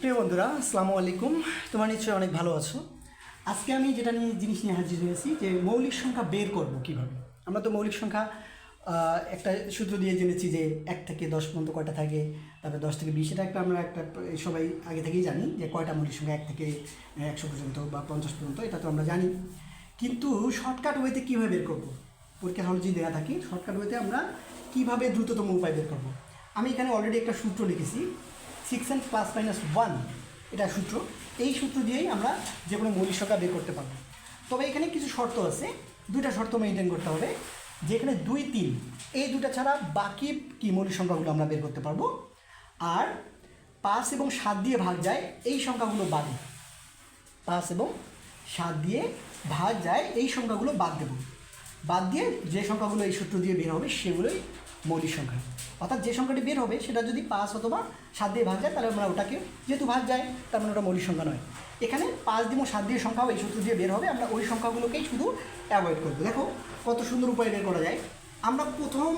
প্রিয় বন্ধুরা, আসসালামু আলাইকুম। তোমার নিশ্চয়ই অনেক ভালো আছো। আজকে আমি যেটা নিয়ে জিনিস নিয়ে হাজির হয়েছি যে মৌলিক সংখ্যা বের করব কীভাবে। আমরা তো মৌলিক সংখ্যা একটা সূত্র দিয়ে জেনেছি যে এক থেকে দশ পর্যন্ত কয়টা থাকে, তারপরে দশ থেকে বিশ, এটা একটা আমরা একটা সবাই আগে থেকেই জানি যে কয়টা মৌলিক সংখ্যা, এক থেকে একশো পর্যন্ত বা পঞ্চাশ পর্যন্ত, এটা তো আমরা জানি। কিন্তু শর্টকাট ওয়েতে কীভাবে বের করব? পরীক্ষা হলে যদি দেওয়া থাকে, শর্টকাট ওয়েতে আমরা কীভাবে দ্রুততম উপায় বের করব? আমি এখানে অলরেডি একটা সূত্র লিখেছি। Six N plus minus one এটা সূত্র। এই সূত্র দিয়েই আমরা যে কোনো মৌলিক সংখ্যা বের করতে পারব। তবে এখানে কিছু শর্ত আছে। দুইটা শর্ত মেনটেন করতে হবে। যে এখানে দুই, তিন, এই দুটা ছাড়া বাকি কি মৌলিক সংখ্যাগুলো আমরা বের করতে পারব? আর পাঁচ এবং সাত দিয়ে ভাগ যায়, এই সংখ্যাগুলো বাদে পাঁচ এবং সাত দিয়ে ভাগ যায়, এই সংখ্যাগুলো বাদ দেব। বাদ দিয়ে যে সংখ্যাগুলো এই সূত্র দিয়ে বের হবে, সেগুলোই মৌলিক সংখ্যা। অর্থাৎ যে সংখ্যাটি বের হবে, সেটা যদি পাঁচ অথবা সাত দিয়ে ভাগ যায়, তাহলে আমরা ওটাকে যেহেতু ভাগ যায়, তার মানে ওটা মৌলিক সংখ্যা নয়। এখানে পাঁচ দিয়ে সাত দিয়ে সংখ্যাও এই সূত্র দিয়ে বের হবে, আমরা ওই সংখ্যাগুলোকেই শুধু অ্যাভয়েড করব। দেখো কত সুন্দর উপায় বের করা যায়। আমরা প্রথম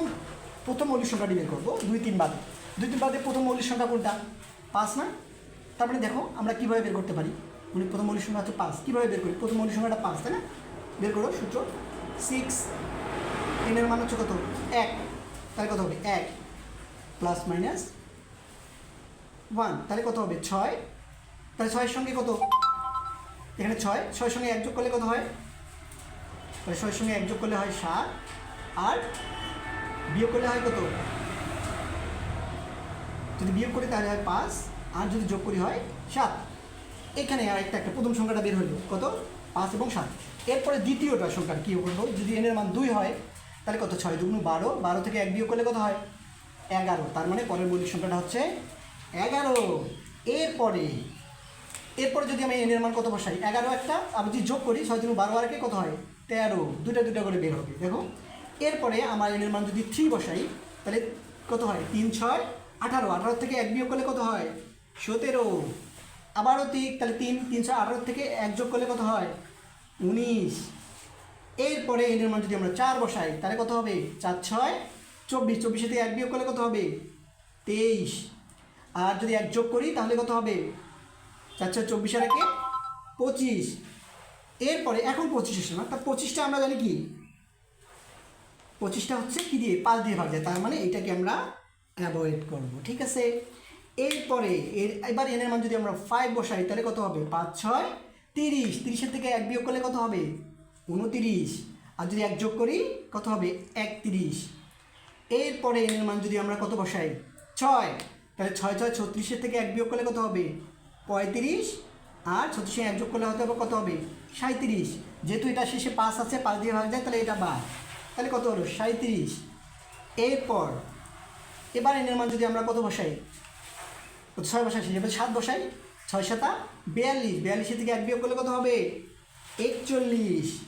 প্রথম মৌলিক সংখ্যাটি বের করব, দুই তিন বাদে। দুই তিন বাদে প্রথম মৌলিক সংখ্যা কোনটা? পাঁচ না? তার মানে দেখো আমরা কীভাবে বের করতে পারি? মানে প্রথম মৌলিক সংখ্যা হচ্ছে পাঁচ। কীভাবে বের করি? প্রথম মৌলিক সংখ্যাটা পাঁচ, তাই না? বের করো সূত্র। সিক্স টেনের মান হচ্ছে কত? এক। তাহলে কত হবে? এক প্লাস মাইনাস ওয়ান তাহলে কত হবে? ছয়। তাহলে ছয়ের সঙ্গে কত? এখানে ছয়। ছয়ের সঙ্গে যোগ করলে কত হয়? তাহলে ছয়ের সঙ্গে যোগ করলে হয় সাত। আর বিয়োগ করলে হয় কত? যদি বিয়োগ করি তাহলে হয় পাঁচ। আর যদি যোগ করি হয় সাত। এখানে আর একটা একটা প্রথম সংখ্যাটা বের হলো। কত? পাঁচ এবং সাত। এরপরে দ্বিতীয়টা সংখ্যা কী করব যদি এনের মান দুই হয়, তাহলে কত? ছয় দুগুণ বারো। বারো থেকে এক বিয়োগ করলে কত হয়? এগারো। তার মানে পরের মৌলিক সংখ্যাটা হচ্ছে এগারো। এরপরে এরপরে যদি আমি এনের মান কত বসাই? এগারো একটা, আমি যদি যোগ করি, ছয় দিন বারো আরকে কত হয়? তেরো। দুটা দুটা করে বের হবে। দেখো, এরপরে আমার এনের মান যদি থ্রি বসাই, তাহলে কত হয়? তিন, ছয়, আঠারো। আঠারো থেকে এক বিয়োগ করলে কত হয়? সতেরো। আবারও তিন, তাহলে তিন তিনশো আঠারো থেকে এক যোগ করলে কত হয়? উনিশ। এরপরে এনের মান যদি আমরা চার বসাই, তাহলে কত হবে? চার, ছয়, চব্বিশ। চব্বিশে থেকে এক বিয়োগ করলে কত হবে? তেইশ। আর যদি এক যোগ করি, তাহলে কত হবে? চার, ছয়, চব্বিশ আর একে পঁচিশ। এরপরে এখন পঁচিশ এসে না তা পঁচিশটা আমরা জানি কি? পঁচিশটা হচ্ছে কী দিয়ে? পাঁচ দিয়ে ভাগ যায় তার মানে এটাকে আমরা অ্যাভয়েড করব। ঠিক আছে? এরপরে এর, এবার এনের মান যদি আমরা ফাইভ বসাই, তাহলে কত হবে? পাঁচ, ছয় তিরিশ, তিরিশের থেকে এক বিয়োগ করলে কত হবে? উনতিরিশ। আর যদি এক যোগ করি, কত হবে? একত্রিশ। এরপরে এনের মান যদি আমরা কত বসাই? ছয়। তাহলে ছয় ছয়, ছত্রিশের থেকে এক বিয়োগ করলে কত হবে? পঁয়ত্রিশ। আর ছত্রিশে এক যোগ করলে হতে হবে কত হবে? সাঁত্রিশ যেহেতু এটা শেষে পাঁচ আছে, পাঁচ দিয়ে ভাগ যায়, তাহলে এটা বাদ। তাহলে কত হলো? সাঁত্রিশ এরপর, এবার এনের মান যদি আমরা কত বসাই? ছয় বসাই এবার সাত বসাই। ছয় সাতা? বিয়াল্লিশ। বিয়াল্লিশের থেকে এক বিয়োগ করলে কত হবে? একচল্লিশ।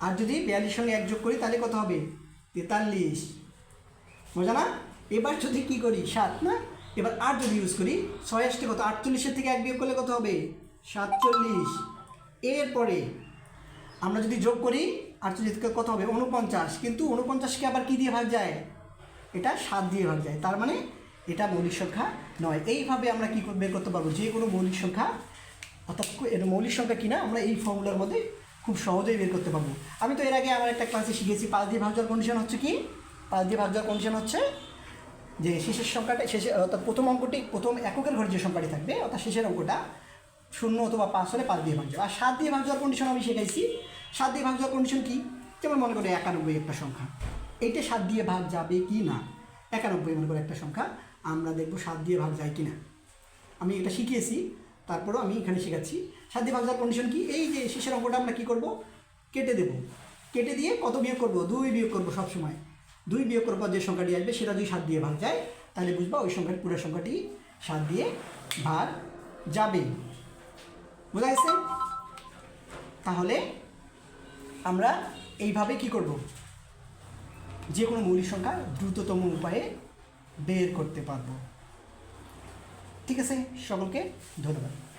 আর যদি বিয়াল্লিশ সঙ্গে এক যোগ করি, তাহলে কত হবে? তেতাল্লিশ। বোঝা না? এবার যদি কী করি? সাত, না? এবার আট যদি ইউজ করি, ছয় আসতে কত? আটচল্লিশের থেকে এক বিয়োগ করলে কত হবে? সাতচল্লিশ। এরপরে আমরা যদি যোগ করি, আটচল্লিশ থেকে কত হবে? উনপঞ্চাশ কিন্তু উনপঞ্চাশকে আবার কী দিয়ে ভাগ যায়? এটা সাত দিয়ে ভাগ যায়। তার মানে এটা মৌলিক সংখ্যা নয়। এইভাবে আমরা কী বের করতে পারব? যে কোনো মৌলিক সংখ্যা, অর্থাৎ এর মৌলিক সংখ্যা কিনা, আমরা এই ফর্মুলার মধ্যে খুব সহজেই বের করতে পারব। আমি তো এর আগে আমার একটা ক্লাসে শিখেছি, পাঁচ দিয়ে ভাগ যাওয়ার কন্ডিশন হচ্ছে কি? পাঁচ দিয়ে ভাগ যাওয়ার কন্ডিশন হচ্ছে যে শেষের সংখ্যাটা শেষে অর্থাৎ প্রথম অঙ্কটি প্রথম এককের ঘরে যে সংখ্যাটি থাকবে, অর্থাৎ শেষের অঙ্কটা শূন্য অথবা পাঁচ হলে পাঁচ দিয়ে ভাগ যাবে আর সাত দিয়ে ভাগ যাওয়ার কন্ডিশন আমি শিখাইছি। সাত দিয়ে ভাগ যাওয়ার কন্ডিশন কি? যেমন মনে করি একানব্বই একটা সংখ্যা। এটা সাত দিয়ে ভাগ যাবে কি না? একানব্বই মনে করে একটা সংখ্যা, আমরা দেখব সাত দিয়ে ভাগ যায় কি না আমি এটা শিখিয়েছি, তারপরেও আমি এখানে শেখাচ্ছি। সাত দিয়ে ভাগ যাওয়ার কন্ডিশন কি? এই যে শেষের অঙ্কটা আমরা কী করব? কেটে দেব। কেটে দিয়ে কত বিয়োগ করব? দুই বিয়োগ করব সবসময়। দুই বিয়োগ করার পর যে সংখ্যাটি আসবে, সেটা যদি সাত দিয়ে ভাগ যায়, তাহলে বুঝবা ওই সংখ্যার পুরো সংখ্যাটি সাত দিয়ে ভাগ যাবে। বোঝা গেছে? তাহলে আমরা এইভাবে কি করব? যে কোনো মৌলিক সংখ্যা দ্রুততম উপায়ে বের করতে পারব। ঠিক আছে সকলকে ধন্যবাদ।